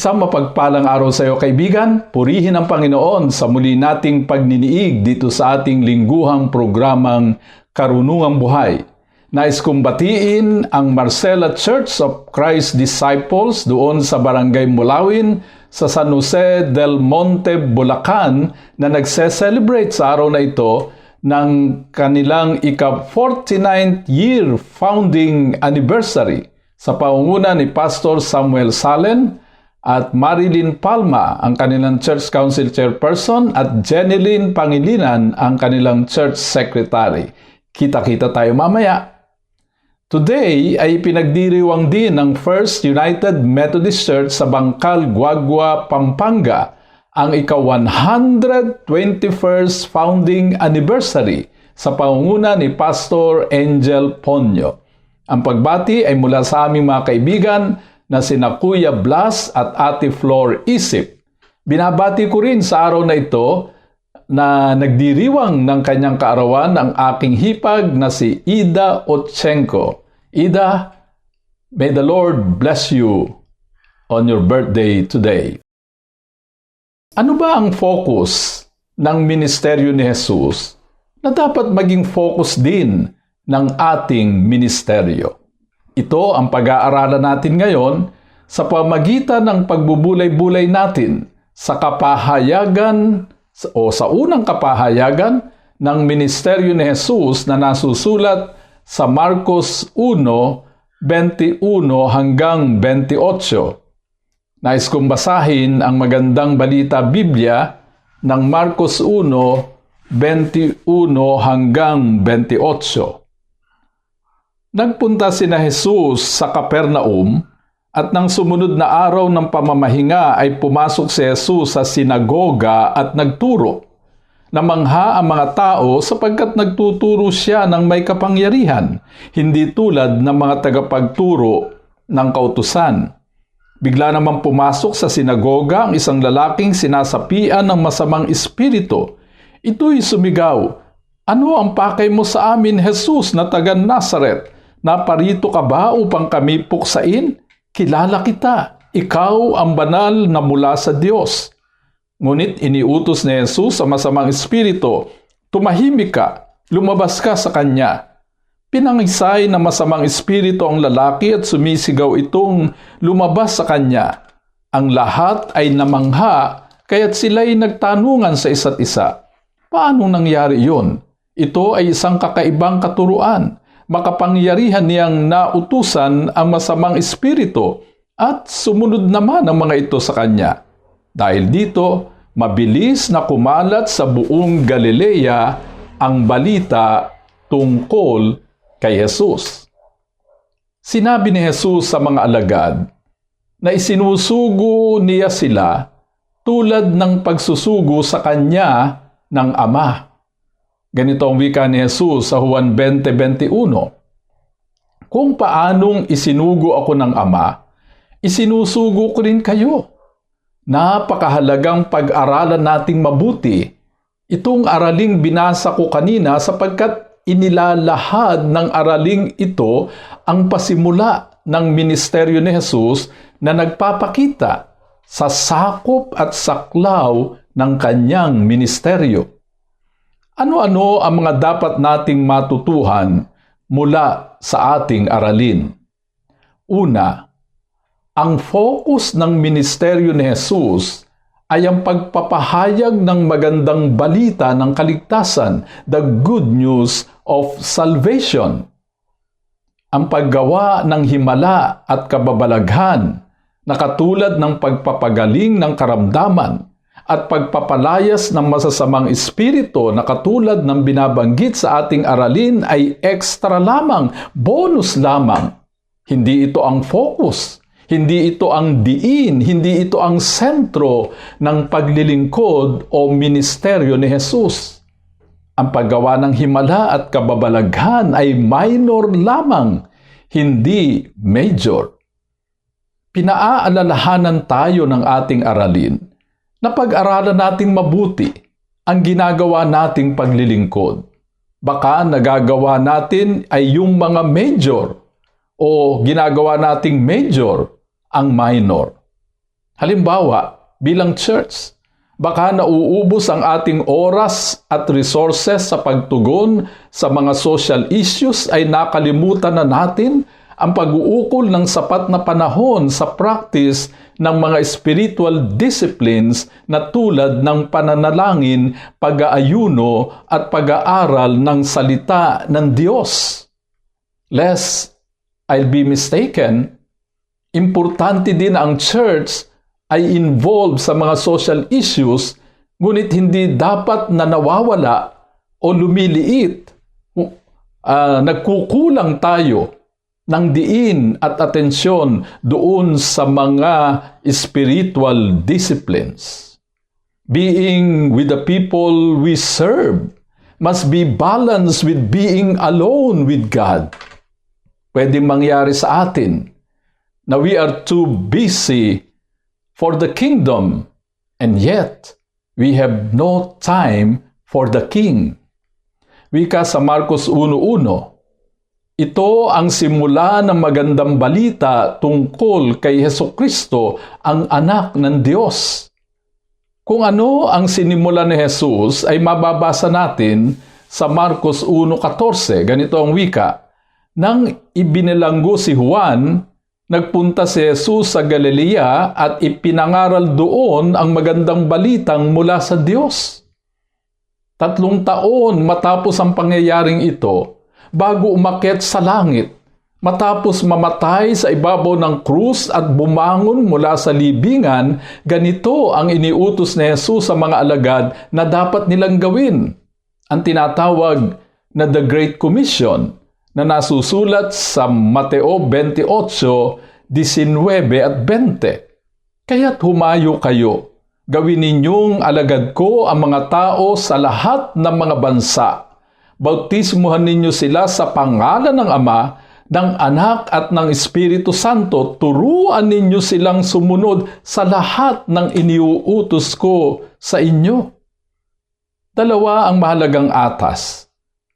Isang mapagpalang araw sa iyo kaibigan, purihin ang Panginoon sa muli nating pagniniig dito sa ating lingguhang programang Karunungang Buhay. Nais kong batiin ang Marcela Church of Christ Disciples doon sa Barangay Mulawin sa San Jose del Monte, Bulacan na nagse-celebrate sa araw na ito ng kanilang ika-49th year founding anniversary sa paunguna ni Pastor Samuel Salen at Marilyn Palma ang kanilang Church Council Chairperson at Jenilyn Pangilinan ang kanilang Church Secretary. Kita-kita tayo mamaya. Today ay pinagdiriwang din ng First United Methodist Church sa Bangkal, Guagua, Pampanga ang ika-121st founding anniversary sa pangunguna ni Pastor Angel Ponyo. Ang pagbati ay mula sa aming mga kaibigan na sina Kuya Blas at Ate Flor Isip. Binabati ko rin sa araw na ito na nagdiriwang ng kanyang kaarawan ang aking hipag na si Ida Otchenko. Ida, may the Lord bless you on your birthday today. Ano ba ang focus ng ministeryo ni Jesus na dapat maging focus din ng ating ministeryo? Ito ang pag-aaralan natin ngayon sa pamagitan ng pagbubulay-bulay natin sa kapahayagan o sa unang kapahayagan ng ministeryo ni Jesus na nasusulat sa Marcos 1:21 hanggang 28. Nais kong basahin ang magandang balita Biblia ng Marcos 1:21 hanggang 28. Nagpunta sina Jesus sa Kapernaum at nang sumunod na araw ng pamamahinga ay pumasok si Jesus sa sinagoga at nagturo. Namangha ang mga tao sapagkat nagtuturo siya ng may kapangyarihan, hindi tulad ng mga tagapagturo ng kautusan. Bigla naman pumasok sa sinagoga ang isang lalaking sinasapian ng masamang espiritu. Ito'y sumigaw, Ano ang pakay mo sa amin, Jesus na taga Nazaret? Naparito ka ba upang kami puksain? Kilala kita. Ikaw ang banal na mula sa Diyos. Ngunit iniutos ni Jesus sa masamang espiritu, Tumahimik ka, lumabas ka sa kanya. Pinangisay ng masamang espiritu ang lalaki at sumisigaw itong lumabas sa kanya. Ang lahat ay namangha, kaya't sila'y nagtanungan sa isa't isa. Paano nangyari yun? Ito ay isang kakaibang katuruan makapangyarihan niyang nautusan ang masamang espiritu at sumunod naman ang mga ito sa kanya. Dahil dito, mabilis na kumalat sa buong Galilea ang balita tungkol kay Jesus. Sinabi ni Jesus sa mga alagad na isinusugo niya sila tulad ng pagsusugo sa kanya ng Ama. Ganito ang wika ni Jesus sa Juan 20.21. Kung paanong isinugo ako ng Ama, isinusugo ko rin kayo. Napakahalagang pag-aralan nating mabuti. Itong araling binasa ko kanina sapagkat inilalahad ng araling ito ang pasimula ng ministeryo ni Jesus na nagpapakita sa sakop at saklaw ng kanyang ministeryo. Ano-ano ang mga dapat nating matutuhan mula sa ating aralin? Una, ang focus ng ministeryo ni Jesus ay ang pagpapahayag ng magandang balita ng kaligtasan, the good news of salvation. Ang paggawa ng himala at kababalaghan na katulad ng pagpapagaling ng karamdaman at pagpapalayas ng masasamang espiritu na katulad ng binabanggit sa ating aralin ay extra lamang, bonus lamang. Hindi ito ang focus. Hindi ito ang diin, hindi ito ang sentro ng paglilingkod o ministeryo ni Jesus. Ang paggawa ng himala at kababalaghan ay minor lamang, hindi major. Pinaaalalahanan tayo ng ating aralin na pag-aralan nating mabuti ang ginagawa nating paglilingkod. Baka nagagawa natin ay yung mga major o ginagawa nating major ang minor. Halimbawa, bilang church, baka nauubos ang ating oras at resources sa pagtugon sa mga social issues ay nakalimutan na natin ang pag-uukol ng sapat na panahon sa practice ng mga spiritual disciplines na tulad ng pananalangin, pag-aayuno at pag-aaral ng salita ng Diyos. Lest I'll be mistaken, importante din ang church ay involved sa mga social issues, ngunit hindi dapat na nawawala o lumiliit. Uh, nagkukulang tayo ng diin at atensyon doon sa mga spiritual disciplines. Being with the people we serve must be balanced with being alone with God. Pwede mangyari sa atin na we are too busy for the kingdom and yet we have no time for the king. Wika sa Marcos 1.1, ito ang simula ng magandang balita tungkol kay Heso Kristo, ang anak ng Diyos. Kung ano ang sinimula ni Jesus ay mababasa natin sa Marcos 1.14. Ganito ang wika. Nang ibinilanggo si Juan, nagpunta si Jesus sa Galilea at ipinangaral doon ang magandang balitang mula sa Diyos. Tatlong taon matapos ang pangyayaring ito, bago umakyat sa langit, matapos mamatay sa ibabaw ng krus at bumangon mula sa libingan, ganito ang iniutos ni Jesus sa mga alagad na dapat nilang gawin. Ang tinatawag na The Great Commission na nasusulat sa Mateo 28, 19 at 20. Kaya't humayo kayo, gawin ninyong alagad ko ang mga tao sa lahat ng mga bansa bautismuhan ninyo sila sa pangalan ng Ama, ng Anak at ng Espiritu Santo, turuan ninyo silang sumunod sa lahat ng iniuutos ko sa inyo. Dalawa ang mahalagang atas.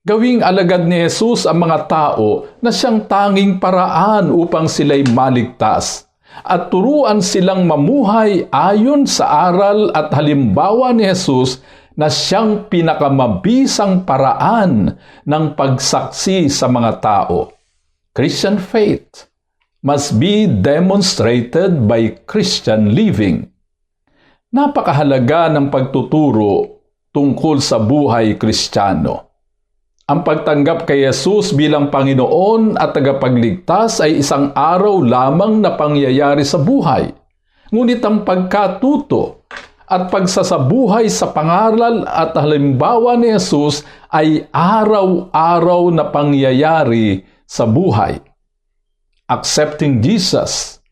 Gawing alagad ni Jesus ang mga tao na siyang tanging paraan upang sila'y maligtas at turuan silang mamuhay ayon sa aral at halimbawa ni Jesus na siyang pinakamabisang paraan ng pagsaksi sa mga tao. Christian faith must be demonstrated by Christian living. Napakahalaga ng pagtuturo tungkol sa buhay kristyano. Ang pagtanggap kay Jesus bilang Panginoon at tagapagligtas ay isang araw lamang na pangyayari sa buhay. Ngunit ang pagkatuto at pagsasabuhay sa pangaral at halimbawa ni Jesus ay araw-araw na pangyayari sa buhay. Accepting Jesus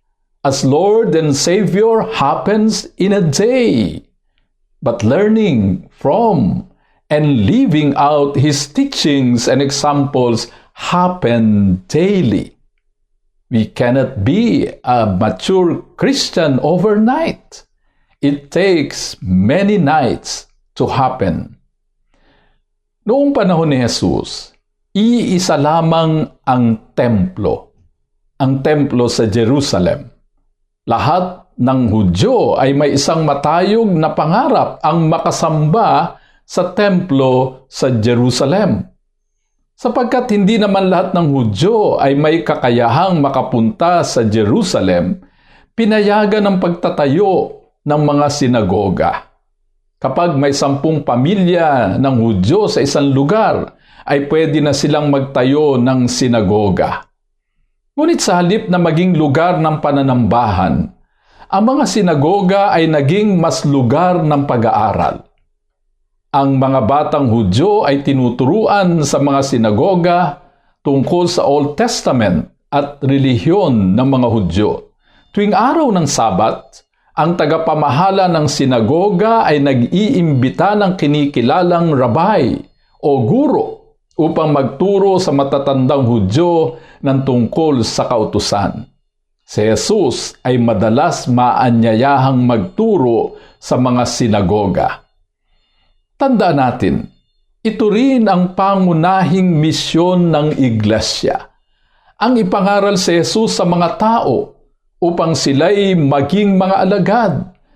as Lord and Savior happens in a day, but learning from and living out His teachings and examples happen daily. We cannot be a mature Christian overnight. It takes many nights to happen. Noong panahon ni Jesus, iisa lamang ang templo. Ang templo sa Jerusalem. Lahat ng Hudyo ay may isang matayog na pangarap ang makasamba sa templo sa Jerusalem. Sapagkat hindi naman lahat ng Hudyo ay may kakayahang makapunta sa Jerusalem, pinayagan ng pagtatayo ng mga sinagoga. Kapag may sampung pamilya ng Hudyo sa isang lugar, ay pwede na silang magtayo ng sinagoga. Ngunit sa halip na maging lugar ng pananambahan, ang mga sinagoga ay naging mas lugar ng pag-aaral. Ang mga batang Hudyo ay tinuturuan sa mga sinagoga tungkol sa Old Testament at relihiyon ng mga Hudyo Tuwing araw ng Sabat, ang tagapamahala ng sinagoga ay nag-iimbita ng kinikilalang rabay o guro upang magturo sa matatandang Hudyo ng tungkol sa kautusan. Si Jesus ay madalas maanyayahang magturo sa mga sinagoga. Tandaan natin, ito rin ang pangunahing misyon ng iglesia. Ang ipangaral si Jesus sa mga tao upang sila'y maging mga alagad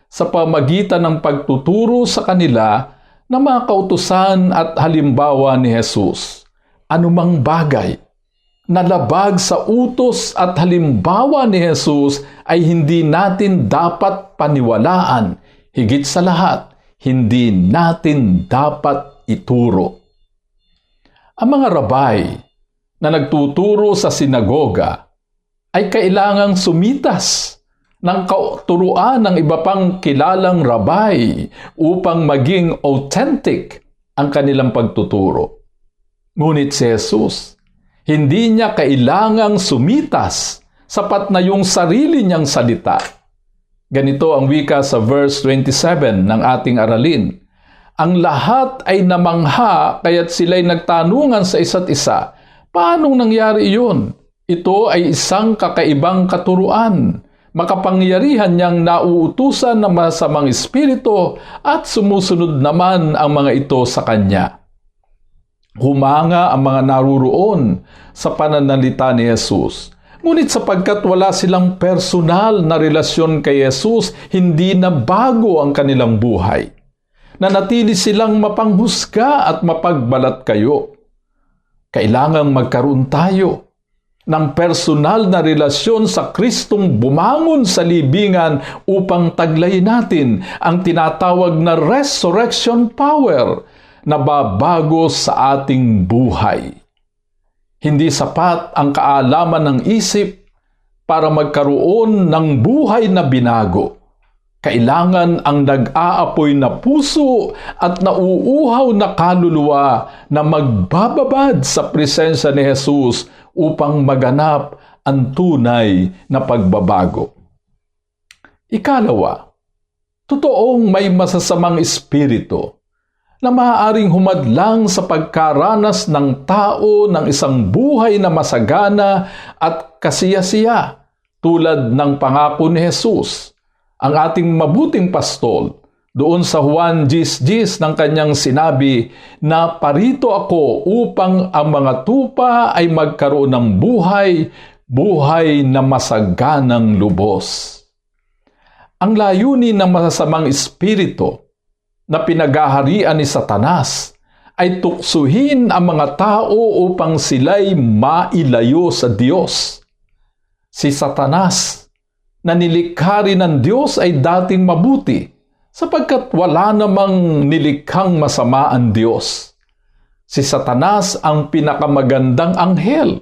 sa pamagitan ng pagtuturo sa kanila ng mga kautusan at halimbawa ni Jesus. Anumang bagay na labag sa utos at halimbawa ni Jesus ay hindi natin dapat paniwalaan. Higit sa lahat, hindi natin dapat ituro. Ang mga rabay na nagtuturo sa sinagoga ay kailangang sumitas ng kauturuan ng iba pang kilalang rabay upang maging authentic ang kanilang pagtuturo. Ngunit si Jesus, hindi niya kailangang sumitas sapat na yung sarili niyang salita. Ganito ang wika sa verse 27 ng ating aralin. Ang lahat ay namangha kaya't sila'y nagtanungan sa isa't isa, paanong nangyari iyon? Ito ay isang kakaibang katuruan. Makapangyarihan niyang nauutusan ng masamang espiritu at sumusunod naman ang mga ito sa kanya. Humanga ang mga naruroon sa pananalita ni Jesus. Ngunit sapagkat wala silang personal na relasyon kay Jesus, hindi na bago ang kanilang buhay. Nanatili silang mapanghusga at mapagbalat kayo. Kailangang magkaroon tayo ng personal na relasyon sa Kristong bumangon sa libingan upang taglayin natin ang tinatawag na resurrection power na babago sa ating buhay. Hindi sapat ang kaalaman ng isip para magkaroon ng buhay na binago. Kailangan ang nag-aapoy na puso at nauuhaw na kaluluwa na magbababad sa presensya ni Jesus upang maganap ang tunay na pagbabago. Ikalawa, totoong may masasamang espiritu na maaaring humadlang sa pagkaranas ng tao ng isang buhay na masagana at kasiyasiya tulad ng pangako ni Jesus, ang ating mabuting pastol doon sa Juan 10.10 ng kanyang sinabi na parito ako upang ang mga tupa ay magkaroon ng buhay, buhay na masaganang lubos. Ang layunin ng masasamang espiritu na pinagaharian ni Satanas ay tuksuhin ang mga tao upang sila'y mailayo sa Diyos. Si Satanas, na nilikha rin ng Diyos ay dating mabuti, sapagkat wala namang nilikhang masama ang Diyos. Si Satanas ang pinakamagandang anghel,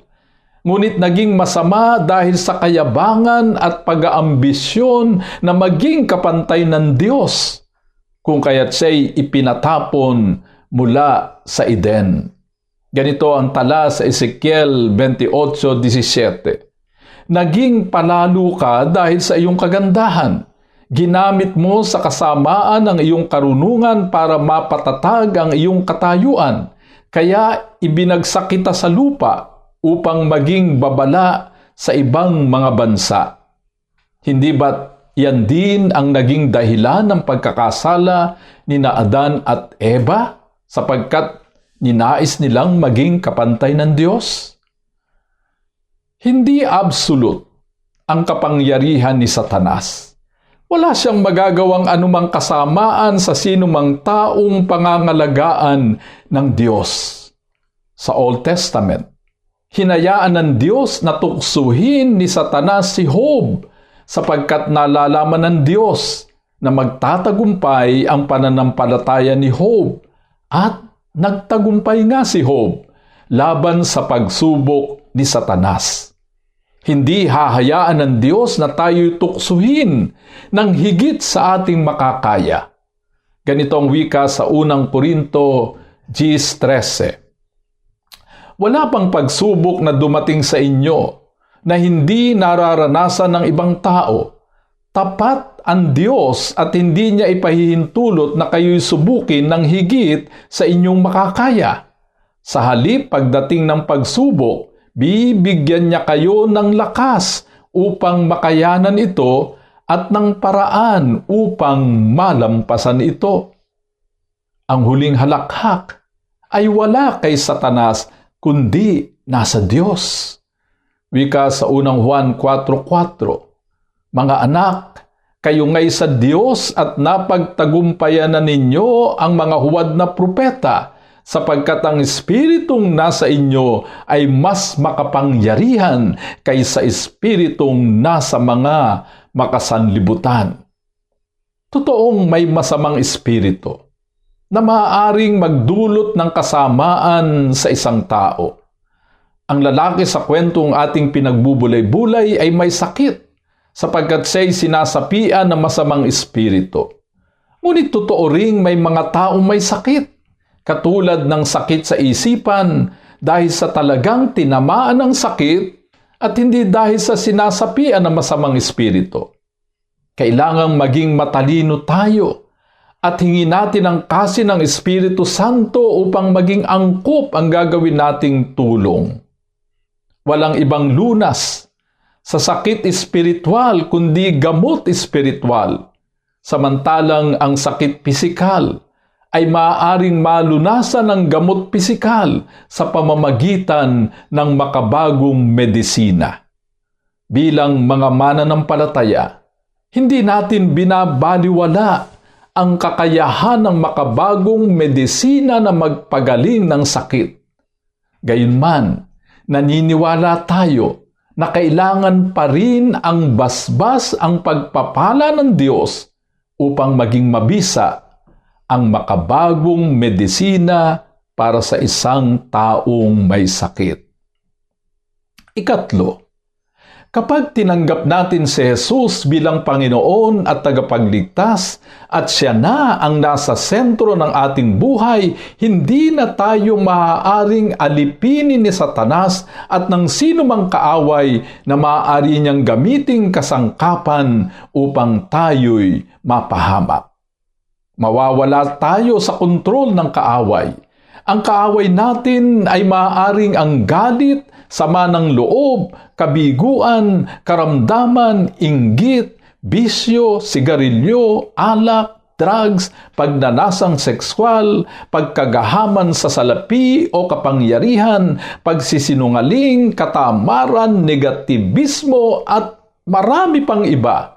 ngunit naging masama dahil sa kayabangan at pag-aambisyon na maging kapantay ng Diyos, kung kaya't siya'y ipinatapon mula sa Eden. Ganito ang tala sa Ezekiel 28.17. Naging palalo ka dahil sa iyong kagandahan ginamit mo sa kasamaan ng iyong karunungan para mapatatag ang iyong katayuan. Kaya ibinagsak kita sa lupa upang maging babala sa ibang mga bansa. Hindi ba't yan din ang naging dahilan ng pagkakasala ni na Adan at Eva sapagkat ninais nilang maging kapantay ng Diyos? Hindi absolute ang kapangyarihan ni Satanas wala siyang magagawang anumang kasamaan sa sinumang taong pangangalagaan ng Diyos. Sa Old Testament, hinayaan ng Diyos na tuksuhin ni Satanas si Job sapagkat nalalaman ng Diyos na magtatagumpay ang pananampalataya ni Job at nagtagumpay nga si Job laban sa pagsubok ni Satanas. Hindi hahayaan ng Diyos na tayo'y tuksuhin ng higit sa ating makakaya. Ganito ang wika sa unang Korinto 10.13. Wala pang pagsubok na dumating sa inyo na hindi nararanasan ng ibang tao. Tapat ang Diyos at hindi niya ipahihintulot na kayo'y subukin ng higit sa inyong makakaya. Sa halip pagdating ng pagsubok, bibigyan niya kayo ng lakas upang makayanan ito at ng paraan upang malampasan ito. Ang huling halakhak ay wala kay Satanas kundi nasa Diyos. Wika sa unang Juan 4.4 Mga anak, kayo ngay sa Diyos at napagtagumpayan na ninyo ang mga huwad na propeta sapagkat ang Espiritong nasa inyo ay mas makapangyarihan kaysa Espiritong nasa mga makasanlibutan. Totoong may masamang espiritu na maaaring magdulot ng kasamaan sa isang tao. Ang lalaki sa kwentong ating pinagbubulay-bulay ay may sakit sapagkat siya'y sinasapian ng masamang espiritu. Ngunit totoo ring may mga taong may sakit, katulad ng sakit sa isipan dahil sa talagang tinamaan ng sakit at hindi dahil sa sinasapian ng masamang espiritu. Kailangang maging matalino tayo at hingin natin ang kasi ng Espiritu Santo upang maging angkop ang gagawin nating tulong. Walang ibang lunas sa sakit espiritual kundi gamot espiritual. Samantalang ang sakit pisikal ay maaaring malunasan ng gamot pisikal sa pamamagitan ng makabagong medisina. Bilang mga mananampalataya, hindi natin binabaliwala ang kakayahan ng makabagong medisina na magpagaling ng sakit. Gayunman, naniniwala tayo na kailangan pa rin ang basbas ang pagpapala ng Diyos upang maging mabisa ang makabagong medisina para sa isang taong may sakit. Ikatlo, kapag tinanggap natin si Jesus bilang Panginoon at tagapagligtas at siya na ang nasa sentro ng ating buhay, hindi na tayo maaaring alipinin ni Satanas at ng sino mang kaaway na maaari niyang gamiting kasangkapan upang tayo'y mapahamak. Mawawala tayo sa kontrol ng kaaway. Ang kaaway natin ay maaaring ang galit, sama ng loob, kabiguan, karamdaman, inggit, bisyo, sigarilyo, alak, drugs, pagnanasang sexual, pagkagahaman sa salapi o kapangyarihan, pagsisinungaling, katamaran, negatibismo at marami pang iba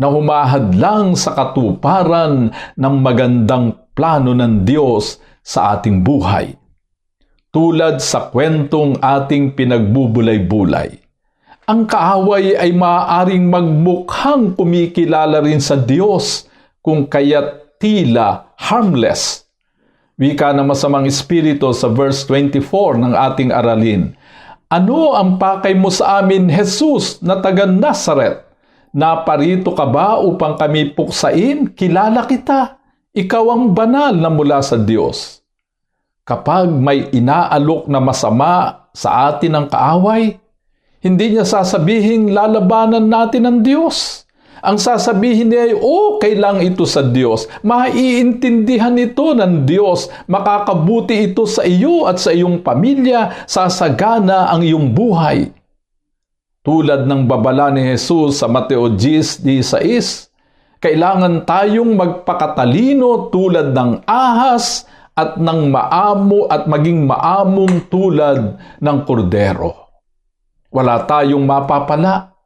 na humahadlang sa katuparan ng magandang plano ng Diyos sa ating buhay. Tulad sa kwentong ating pinagbubulay-bulay, ang kaaway ay maaaring magmukhang kumikilala rin sa Diyos kung kaya't tila harmless. Wika ng masamang espiritu sa verse 24 ng ating aralin. Ano ang pakay mo sa amin, Jesus, na taga Nazareth? Naparito ka ba upang kami puksain? Kilala kita. Ikaw ang banal na mula sa Diyos. Kapag may inaalok na masama sa atin ng kaaway, hindi niya sasabihin lalabanan natin ang Diyos. Ang sasabihin niya ay, okay lang ito sa Diyos. Maiintindihan ito ng Diyos. Makakabuti ito sa iyo at sa iyong pamilya. Sasagana ang iyong buhay. Tulad ng babala ni Jesus sa Mateo 10.16, kailangan tayong magpakatalino tulad ng ahas at ng maamo at maging maamong tulad ng kordero. Wala tayong mapapala.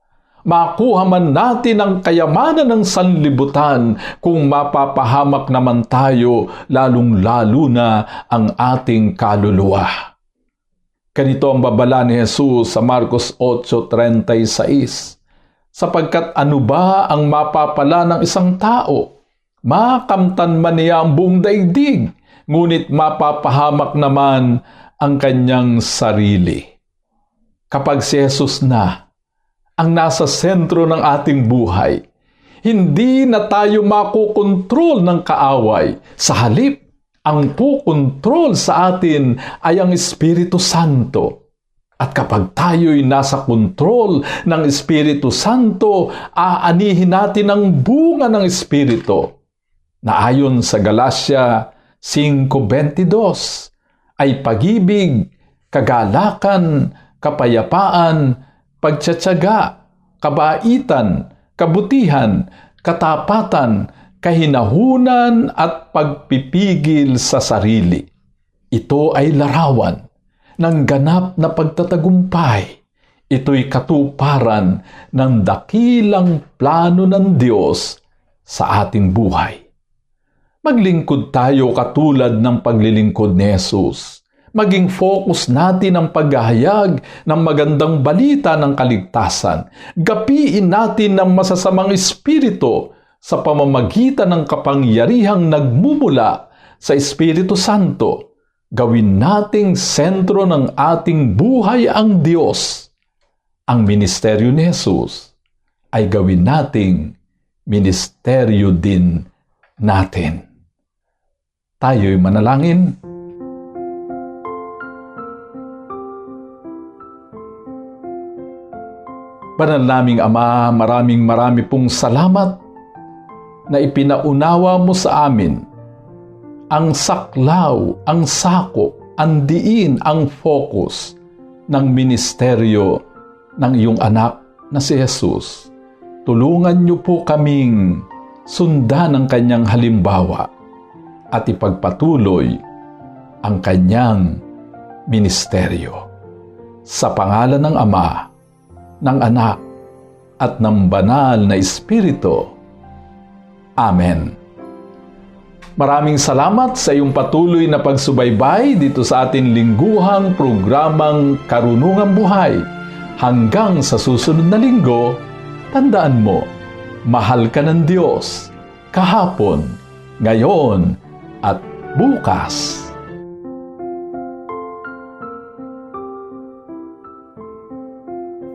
Makuha man natin ang kayamanan ng sanlibutan kung mapapahamak naman tayo lalong-lalo na ang ating kaluluwa. Ganito ang babala ni Jesus sa Marcos 8.36 Sapagkat ano ba ang mapapala ng isang tao? Makamtan man niya ang buong daigdig, ngunit mapapahamak naman ang kanyang sarili. Kapag si Jesus na ang nasa sentro ng ating buhay, hindi na tayo makukontrol ng kaaway. Sa halip, ang pukontrol sa atin ay ang Espiritu Santo. At kapag tayo'y nasa kontrol ng Espiritu Santo, aanihin natin ang bunga ng Espiritu na ayon sa Galacia 5.22 ay pagibig, kagalakan, kapayapaan, pagtsatsaga, kabaitan, kabutihan, katapatan, kahinahunan at pagpipigil sa sarili. Ito ay larawan ng ganap na pagtatagumpay. Ito'y katuparan ng dakilang plano ng Diyos sa ating buhay. Maglingkod tayo katulad ng paglilingkod ni Jesus. Maging focus natin ang paghahayag ng magandang balita ng kaligtasan. Gapiin natin ng masasamang espiritu sa pamamagitan ng kapangyarihang nagmumula sa Espiritu Santo. Gawin nating sentro ng ating buhay ang Diyos. Ang ministeryo ni Jesus ay gawin nating ministeryo din natin. Tayo'y manalangin. Banal naming Ama, maraming marami pong salamat na ipinaunawa mo sa amin ang saklaw, ang sakop, ang diin, ang focus ng ministeryo ng iyong anak na si Jesus. Tulungan niyo po kaming sundan ang kanyang halimbawa at ipagpatuloy ang kanyang ministeryo. Sa pangalan ng Ama, ng Anak, at ng Banal na Espiritu. Amen. Maraming salamat sa iyong patuloy na pagsubaybay dito sa ating lingguhang programang Karunungang Buhay. Hanggang sa susunod na linggo, tandaan mo, mahal ka ng Diyos kahapon, ngayon, at bukas.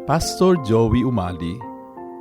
Pastor Joey Umali,